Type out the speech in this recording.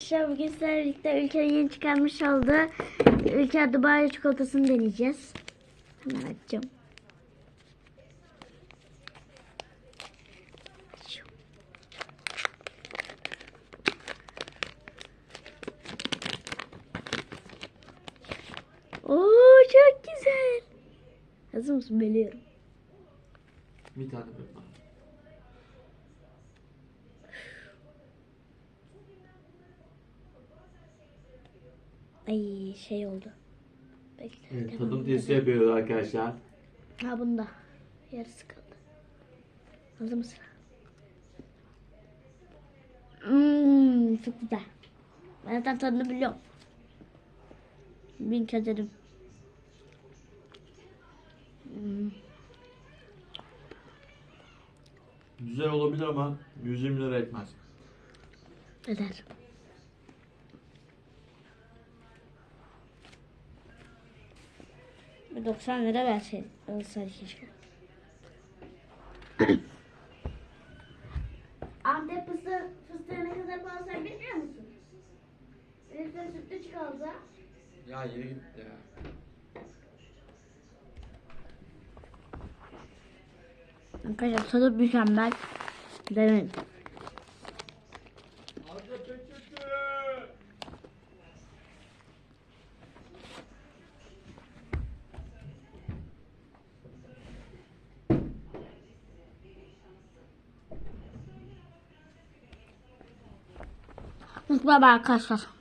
Arkadaşlar bugün sizlerle birlikte ülkenin yeni çıkarmış olduğu Ülker Dubai çikolatasını deneyeceğiz. Hemen açacağım. Oo çok güzel. Hazır mısın? Bölüyorum. Bir tane böyle. Ay şey oldu. Bekle. Evet, tadım testi yapıyoruz arkadaşlar. Ha bunda. Yarısı kaldı. Hazır mısın? Hmm, çok güzel. Ben zaten tadını biliyorum. Bin kez dedim. Hmm, Güzel olabilir ama 120 lira etmez. eder. 90 lira verseydin. Olsaydı keşke. Antep fıstığı, fıstığı ne kadar pahalı sen bilmiyor musun? Bir de sütlü çikolata. Ya yere gitti ya. Arkadaşlar tadı mükemmel. Deneyin. Mutlu arkadaşlar.